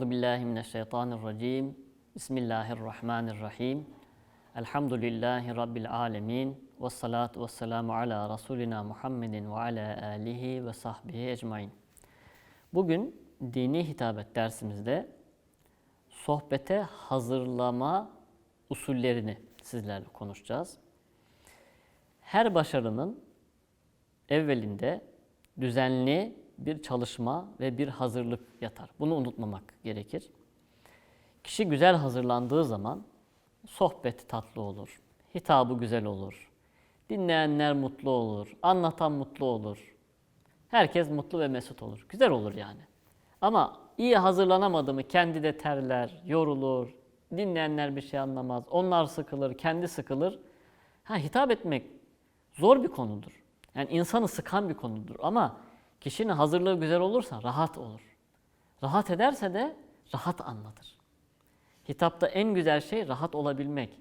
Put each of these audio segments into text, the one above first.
Euzu billahi mineşşeytanirracim. Bismillahirrahmanirrahim. Elhamdülillahi rabbil alamin. Ves salatu vesselamu ala rasulina Muhammedin ve ala alihi ve sahbihi ecmaîn. Bugün dini hitabet dersimizde sohbete hazırlama usullerini sizlerle konuşacağız. Her başarının evvelinde düzenli bir çalışma ve bir hazırlık yatar. Bunu unutmamak gerekir. Kişi güzel hazırlandığı zaman sohbet tatlı olur, hitabı güzel olur, dinleyenler mutlu olur, anlatan mutlu olur. Herkes mutlu ve mesut olur. Güzel olur yani. Ama iyi hazırlanamadı mı kendi de terler, yorulur, dinleyenler bir şey anlamaz, onlar sıkılır, kendi sıkılır. Ha hitap etmek zor bir konudur. Yani insanı sıkan bir konudur ama kişinin hazırlığı güzel olursa rahat olur. Rahat ederse de rahat anlatır. Hitapta en güzel şey rahat olabilmek.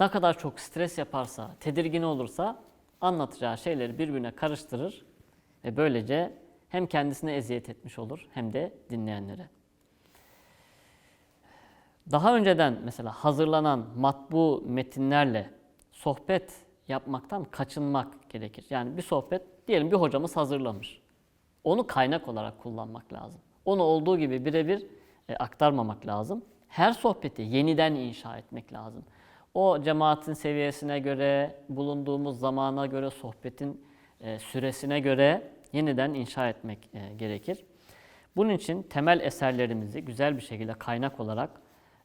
Ne kadar çok stres yaparsa, tedirgin olursa anlatacağı şeyleri birbirine karıştırır ve böylece hem kendisine eziyet etmiş olur hem de dinleyenlere. Daha önceden mesela hazırlanan matbu metinlerle sohbet yapmaktan kaçınmak gerekir. Yani bir sohbet diyelim bir hocamız hazırlamış. Onu kaynak olarak kullanmak lazım. Onu olduğu gibi birebir e, aktarmamak lazım. Her sohbeti yeniden inşa etmek lazım. O cemaatin seviyesine göre, bulunduğumuz zamana göre, sohbetin e, süresine göre yeniden inşa etmek e, gerekir. Bunun için temel eserlerimizi güzel bir şekilde kaynak olarak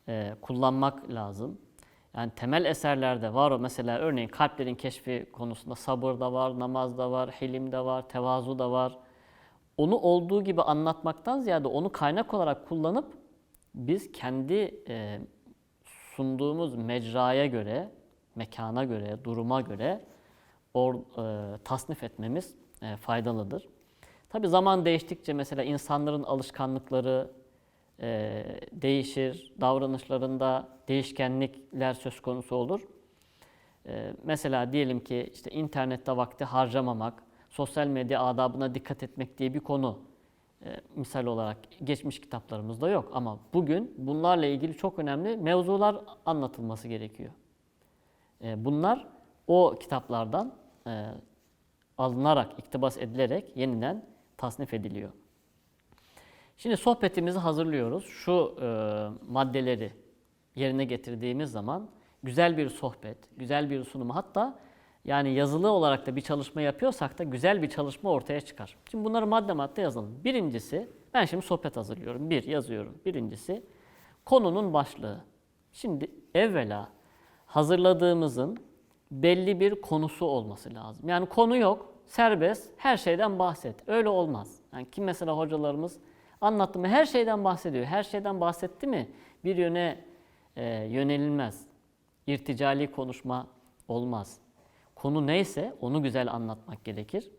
e, kullanmak lazım. Yani temel eserlerde var o mesela örneğin kalplerin keşfi konusunda sabır da var, namaz da var, hilim de var, tevazu da var. Onu olduğu gibi anlatmaktan ziyade onu kaynak olarak kullanıp biz kendi e, sunduğumuz mecraya göre, mekana göre, duruma göre or, e, tasnif etmemiz e, faydalıdır. Tabi zaman değiştikçe mesela insanların alışkanlıkları e, değişir, davranışlarında değişkenlikler söz konusu olur. E, mesela diyelim ki işte internette vakti harcamamak, sosyal medya adabına dikkat etmek diye bir konu e, misal olarak geçmiş kitaplarımızda yok. Ama bugün bunlarla ilgili çok önemli mevzular anlatılması gerekiyor. E, bunlar o kitaplardan e, alınarak, iktibas edilerek yeniden tasnif ediliyor. Şimdi sohbetimizi hazırlıyoruz. Şu e, maddeleri yerine getirdiğimiz zaman güzel bir sohbet, güzel bir sunum hatta yani yazılı olarak da bir çalışma yapıyorsak da güzel bir çalışma ortaya çıkar. Şimdi bunları madde madde yazalım. Birincisi, ben şimdi sohbet hazırlıyorum. Bir, yazıyorum. Birincisi, konunun başlığı. Şimdi evvela hazırladığımızın belli bir konusu olması lazım. Yani konu yok, serbest, her şeyden bahset. Öyle olmaz. Yani kim mesela hocalarımız anlattı mı her şeyden bahsediyor. Her şeyden bahsetti mi bir yöne e, yönelilmez. İrticali konuşma olmaz. Konu neyse onu güzel anlatmak gerekir.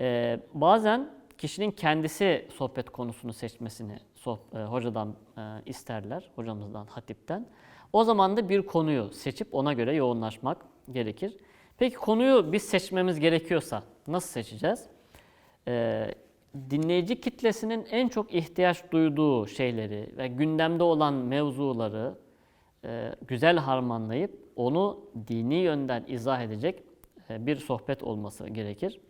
E, bazen kişinin kendisi sohbet konusunu seçmesini soh, e, hocadan e, isterler, hocamızdan, hatipten. O zaman da bir konuyu seçip ona göre yoğunlaşmak gerekir. Peki konuyu biz seçmemiz gerekiyorsa nasıl seçeceğiz? Ee, dinleyici kitlesinin en çok ihtiyaç duyduğu şeyleri ve gündemde olan mevzuları e, güzel harmanlayıp onu dini yönden izah edecek e, bir sohbet olması gerekir.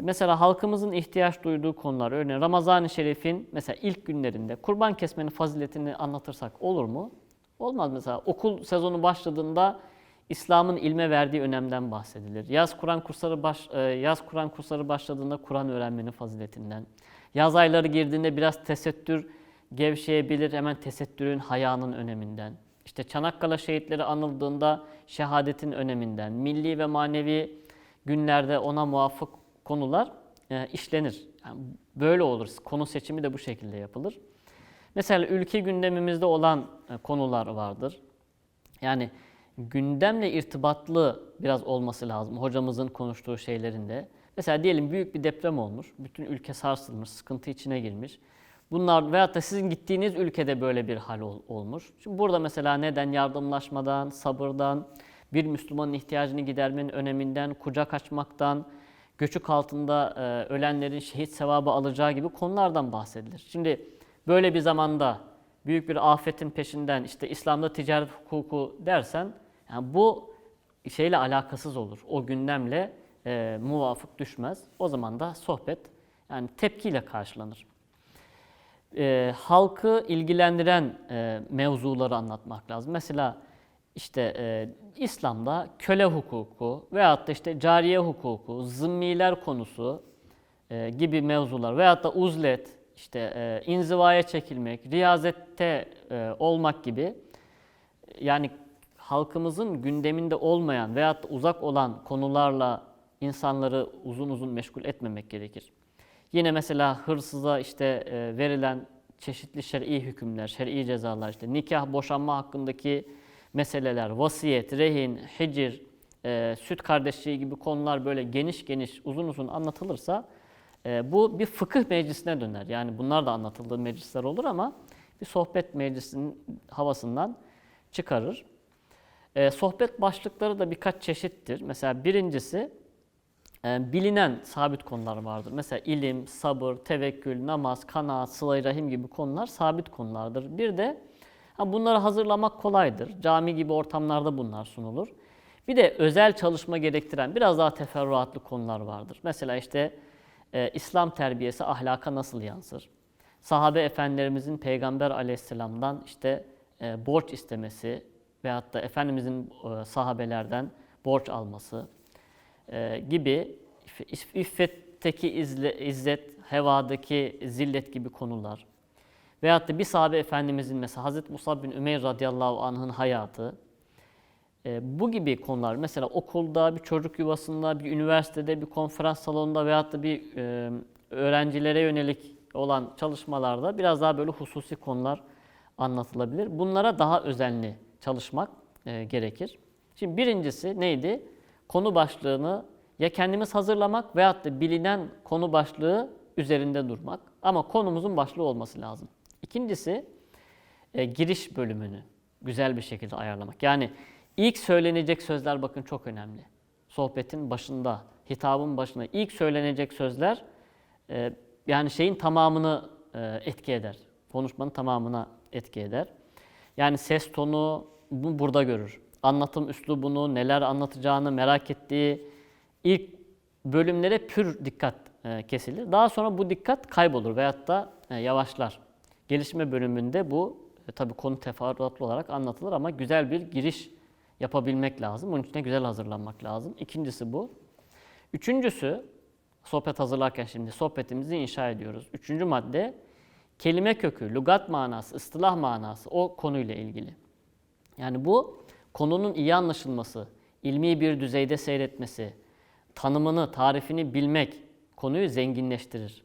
Mesela halkımızın ihtiyaç duyduğu konular, örneğin Ramazan-ı Şerif'in mesela ilk günlerinde kurban kesmenin faziletini anlatırsak olur mu? Olmaz mesela okul sezonu başladığında İslam'ın ilme verdiği önemden bahsedilir. Yaz Kur'an kursları baş, e, yaz Kur'an kursları başladığında Kur'an öğrenmenin faziletinden. Yaz ayları girdiğinde biraz tesettür gevşeyebilir. Hemen tesettürün, hayanın öneminden. İşte Çanakkale şehitleri anıldığında şehadetin öneminden. Milli ve manevi günlerde ona muvaffak konular e, işlenir. Yani böyle olur. Konu seçimi de bu şekilde yapılır. Mesela ülke gündemimizde olan e, konular vardır. Yani gündemle irtibatlı biraz olması lazım hocamızın konuştuğu şeylerinde. Mesela diyelim büyük bir deprem olmuş, bütün ülke sarsılmış, sıkıntı içine girmiş. Bunlar veyahut da sizin gittiğiniz ülkede böyle bir hal ol, olmuş. Şimdi burada mesela neden yardımlaşmadan, sabırdan, bir Müslümanın ihtiyacını gidermenin öneminden, kucak açmaktan, göçük altında e, ölenlerin şehit sevabı alacağı gibi konulardan bahsedilir. Şimdi böyle bir zamanda büyük bir afetin peşinden işte İslam'da ticaret hukuku dersen yani bu şeyle alakasız olur. O gündemle e, muvafık düşmez. O zaman da sohbet yani tepkiyle karşılanır. E, halkı ilgilendiren e, mevzuları anlatmak lazım. Mesela işte e, İslam'da köle hukuku veyahut da işte cariye hukuku, zımmiler konusu e, gibi mevzular veyahut da uzlet, işte e, inzivaya çekilmek, riyazette e, olmak gibi yani halkımızın gündeminde olmayan veyahut uzak olan konularla insanları uzun uzun meşgul etmemek gerekir. Yine mesela hırsıza işte e, verilen çeşitli şer'i hükümler, şer'i cezalar, işte nikah, boşanma hakkındaki meseleler, vasiyet, rehin, hicir, e, süt kardeşliği gibi konular böyle geniş geniş, uzun uzun anlatılırsa e, bu bir fıkıh meclisine döner. Yani bunlar da anlatıldığı meclisler olur ama bir sohbet meclisinin havasından çıkarır. E, sohbet başlıkları da birkaç çeşittir. Mesela birincisi e, bilinen sabit konular vardır. Mesela ilim, sabır, tevekkül, namaz, kanaat, sıla rahim gibi konular sabit konulardır. Bir de bunları hazırlamak kolaydır. Cami gibi ortamlarda bunlar sunulur. Bir de özel çalışma gerektiren biraz daha teferruatlı konular vardır. Mesela işte e, İslam terbiyesi ahlaka nasıl yansır? Sahabe efendilerimizin Peygamber aleyhisselamdan işte e, borç istemesi veyahut da Efendimizin e, sahabelerden borç alması e, gibi iff- iffetteki izzet, hevadaki zillet gibi konular. Veyahut da bir sahabe efendimizin mesela Hazreti Musab bin Ümeyr radıyallahu anh'ın hayatı, e, bu gibi konular mesela okulda, bir çocuk yuvasında, bir üniversitede, bir konferans salonunda veyahut da bir öğrencilere yönelik olan çalışmalarda biraz daha böyle hususi konular anlatılabilir. Bunlara daha özenli çalışmak e, gerekir. Şimdi birincisi neydi? Konu başlığını ya kendimiz hazırlamak veyahut da bilinen konu başlığı üzerinde durmak. Ama konumuzun başlığı olması lazım. İkincisi e, giriş bölümünü güzel bir şekilde ayarlamak. Yani ilk söylenecek sözler bakın çok önemli. Sohbetin başında, hitabın başında ilk söylenecek sözler e, yani şeyin tamamını e, etki eder. Konuşmanın tamamına etki eder. Yani ses tonu bu burada görür. Anlatım üslubunu, neler anlatacağını merak ettiği ilk bölümlere pür dikkat e, kesilir. Daha sonra bu dikkat kaybolur veyahut da e, yavaşlar. Gelişme bölümünde bu e, tabii konu teferruatlı olarak anlatılır ama güzel bir giriş yapabilmek lazım. Bunun için de güzel hazırlanmak lazım. İkincisi bu. Üçüncüsü, sohbet hazırlarken şimdi sohbetimizi inşa ediyoruz. Üçüncü madde, kelime kökü, lügat manası, ıstılah manası o konuyla ilgili. Yani bu konunun iyi anlaşılması, ilmi bir düzeyde seyretmesi, tanımını, tarifini bilmek konuyu zenginleştirir.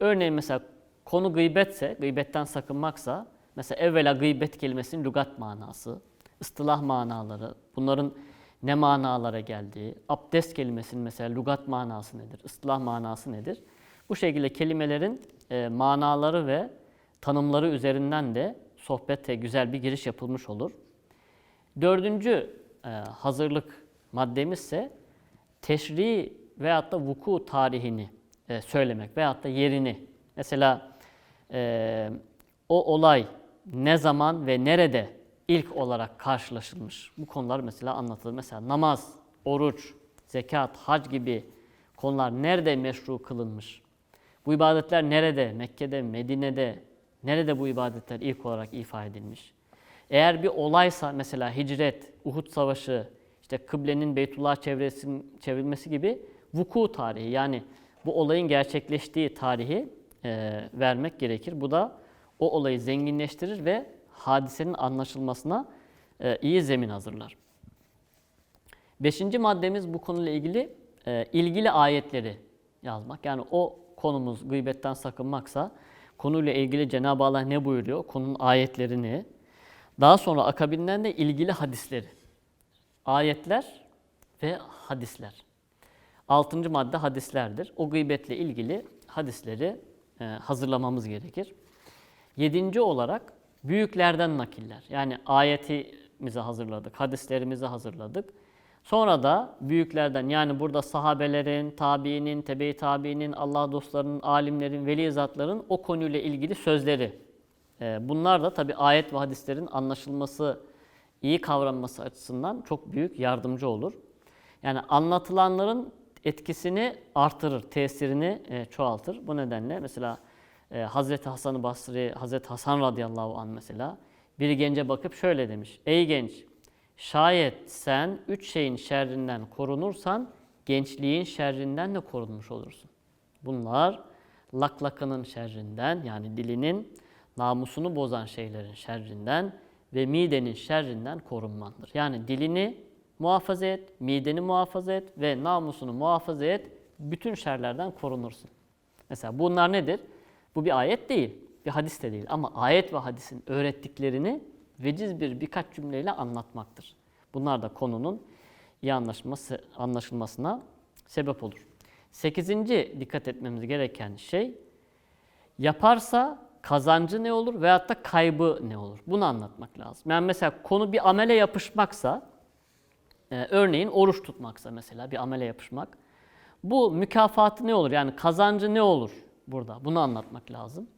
Örneğin mesela konu gıybetse, gıybetten sakınmaksa, mesela evvela gıybet kelimesinin lügat manası, ıstılah manaları, bunların ne manalara geldiği, abdest kelimesinin mesela lügat manası nedir, ıstılah manası nedir? Bu şekilde kelimelerin e, manaları ve tanımları üzerinden de sohbete güzel bir giriş yapılmış olur. Dördüncü e, hazırlık maddemiz ise teşri veyahut da vuku tarihini e, söylemek veyahut da yerini. Mesela e, o olay ne zaman ve nerede ilk olarak karşılaşılmış. Bu konular mesela anlatılır. Mesela namaz, oruç, zekat, hac gibi konular nerede meşru kılınmış? Bu ibadetler nerede? Mekke'de, Medine'de, nerede bu ibadetler ilk olarak ifa edilmiş? Eğer bir olaysa mesela hicret, Uhud Savaşı, işte kıblenin Beytullah çevresinin çevrilmesi gibi vuku tarihi yani bu olayın gerçekleştiği tarihi e, vermek gerekir. Bu da o olayı zenginleştirir ve hadisenin anlaşılmasına e, iyi zemin hazırlar. Beşinci maddemiz bu konuyla ilgili e, ilgili ayetleri yazmak. Yani o konumuz gıybetten sakınmaksa konuyla ilgili Cenab-ı Allah ne buyuruyor? Konunun ayetlerini, daha sonra akabinden de ilgili hadisleri. Ayetler ve hadisler. Altıncı madde hadislerdir. O gıybetle ilgili hadisleri e, hazırlamamız gerekir. Yedinci olarak büyüklerden nakiller. Yani ayetimizi hazırladık, hadislerimizi hazırladık. Sonra da büyüklerden yani burada sahabelerin, tabiinin, tebe-i tabiinin, Allah dostlarının, alimlerin, veli zatların o konuyla ilgili sözleri bunlar da tabi ayet ve hadislerin anlaşılması, iyi kavranması açısından çok büyük yardımcı olur. Yani anlatılanların etkisini artırır, tesirini e, çoğaltır. Bu nedenle mesela e, Hazreti Hasan-ı Basri, Hazreti Hasan radıyallahu anh mesela bir gence bakıp şöyle demiş. Ey genç, şayet sen üç şeyin şerrinden korunursan gençliğin şerrinden de korunmuş olursun. Bunlar laklakının şerrinden yani dilinin namusunu bozan şeylerin şerrinden ve midenin şerrinden korunmandır. Yani dilini muhafaza et, mideni muhafaza et ve namusunu muhafaza et. Bütün şerlerden korunursun. Mesela bunlar nedir? Bu bir ayet değil, bir hadis de değil ama ayet ve hadisin öğrettiklerini veciz bir birkaç cümleyle anlatmaktır. Bunlar da konunun iyi anlaşılması, anlaşılmasına sebep olur. Sekizinci dikkat etmemiz gereken şey yaparsa kazancı ne olur veyahut da kaybı ne olur? Bunu anlatmak lazım. Yani mesela konu bir amele yapışmaksa, e, örneğin oruç tutmaksa mesela bir amele yapışmak. Bu mükafatı ne olur? Yani kazancı ne olur burada? Bunu anlatmak lazım.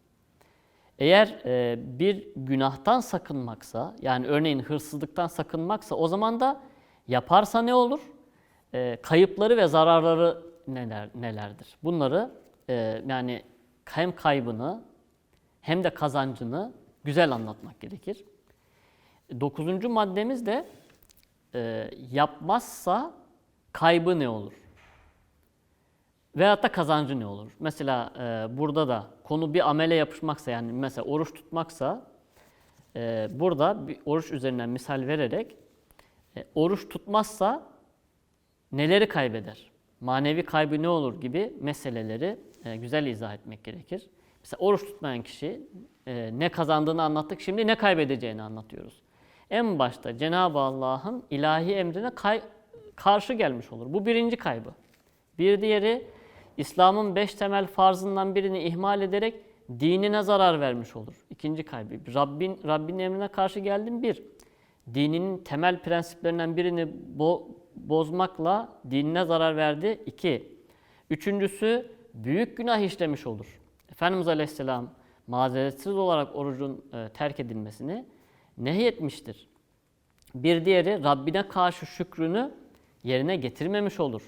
Eğer e, bir günahtan sakınmaksa, yani örneğin hırsızlıktan sakınmaksa o zaman da yaparsa ne olur? E, kayıpları ve zararları neler nelerdir? Bunları e, yani hem kaybını hem de kazancını güzel anlatmak gerekir. Dokuzuncu maddemiz de e, yapmazsa kaybı ne olur? Veyahut da kazancı ne olur? Mesela e, burada da konu bir amele yapışmaksa yani mesela oruç tutmaksa e, burada bir oruç üzerinden misal vererek e, oruç tutmazsa neleri kaybeder? Manevi kaybı ne olur gibi meseleleri e, güzel izah etmek gerekir. Mesela oruç tutmayan kişi e, ne kazandığını anlattık, şimdi ne kaybedeceğini anlatıyoruz. En başta Cenab-ı Allah'ın ilahi emrine kay- karşı gelmiş olur. Bu birinci kaybı. Bir diğeri İslam'ın beş temel farzından birini ihmal ederek dinine zarar vermiş olur. İkinci kaybı. Rabbin, Rabbin emrine karşı geldim bir. Dininin temel prensiplerinden birini bo- bozmakla dinine zarar verdi. İki. Üçüncüsü büyük günah işlemiş olur. Efendimiz Aleyhisselam mazeretsiz olarak orucun e, terk edilmesini nehyetmiştir. Bir diğeri Rabbine karşı şükrünü yerine getirmemiş olur.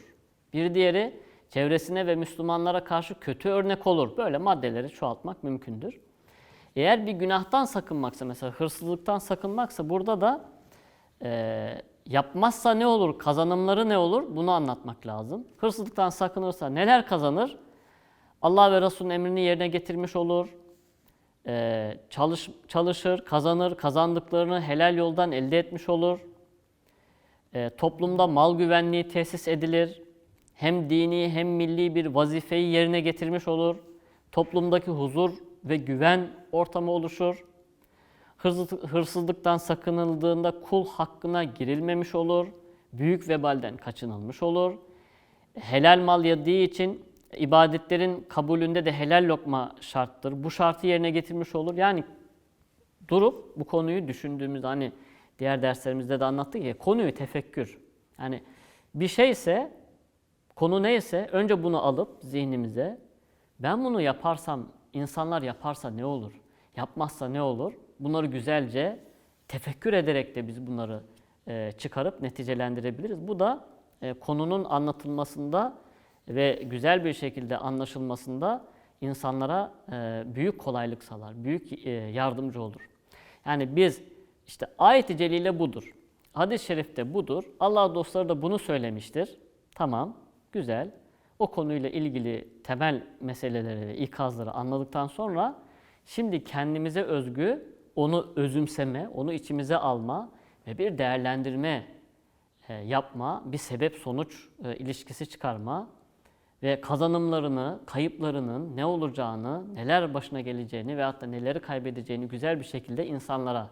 Bir diğeri çevresine ve Müslümanlara karşı kötü örnek olur. Böyle maddeleri çoğaltmak mümkündür. Eğer bir günahtan sakınmaksa, mesela hırsızlıktan sakınmaksa burada da e, yapmazsa ne olur, kazanımları ne olur bunu anlatmak lazım. Hırsızlıktan sakınırsa neler kazanır? Allah ve Resulünün emrini yerine getirmiş olur. Ee, çalış, çalışır, kazanır, kazandıklarını helal yoldan elde etmiş olur. Ee, toplumda mal güvenliği tesis edilir. Hem dini hem milli bir vazifeyi yerine getirmiş olur. Toplumdaki huzur ve güven ortamı oluşur. Hırsızlıktan sakınıldığında kul hakkına girilmemiş olur. Büyük vebalden kaçınılmış olur. Helal mal yediği için ibadetlerin kabulünde de helal lokma şarttır. Bu şartı yerine getirmiş olur. Yani durup bu konuyu düşündüğümüzde hani diğer derslerimizde de anlattık ya konuyu tefekkür. Yani bir şeyse konu neyse önce bunu alıp zihnimize ben bunu yaparsam insanlar yaparsa ne olur? Yapmazsa ne olur? Bunları güzelce tefekkür ederek de biz bunları çıkarıp neticelendirebiliriz. Bu da konunun anlatılmasında ve güzel bir şekilde anlaşılmasında insanlara e, büyük kolaylık sağlar, büyük e, yardımcı olur. Yani biz işte ayet-i celile budur. Hadis-i şerifte budur. Allah dostları da bunu söylemiştir. Tamam, güzel. O konuyla ilgili temel meseleleri ve ikazları anladıktan sonra şimdi kendimize özgü onu özümseme, onu içimize alma ve bir değerlendirme e, yapma, bir sebep sonuç ilişkisi çıkarma ve kazanımlarını, kayıplarının ne olacağını, neler başına geleceğini veyahut da neleri kaybedeceğini güzel bir şekilde insanlara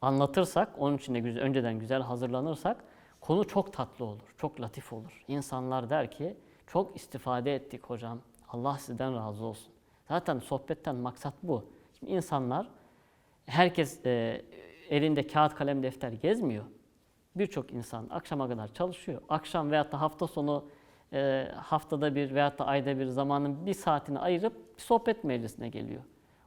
anlatırsak, onun için de güzel, önceden güzel hazırlanırsak konu çok tatlı olur, çok latif olur. İnsanlar der ki çok istifade ettik hocam, Allah sizden razı olsun. Zaten sohbetten maksat bu. Şimdi insanlar, herkes e, elinde kağıt kalem defter gezmiyor. Birçok insan akşama kadar çalışıyor. Akşam veyahut da hafta sonu e, haftada bir veyahut da ayda bir zamanın bir saatini ayırıp bir sohbet meclisine geliyor.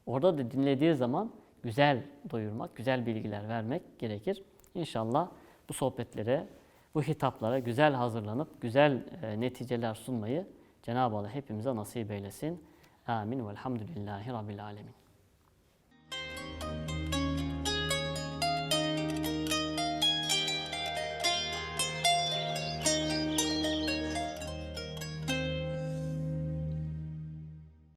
Orada da dinlediği zaman güzel doyurmak, güzel bilgiler vermek gerekir. İnşallah bu sohbetlere, bu hitaplara güzel hazırlanıp güzel e, neticeler sunmayı Cenab-ı Allah hepimize nasip eylesin. Amin. Velhamdülillahi Rabbil Alemin.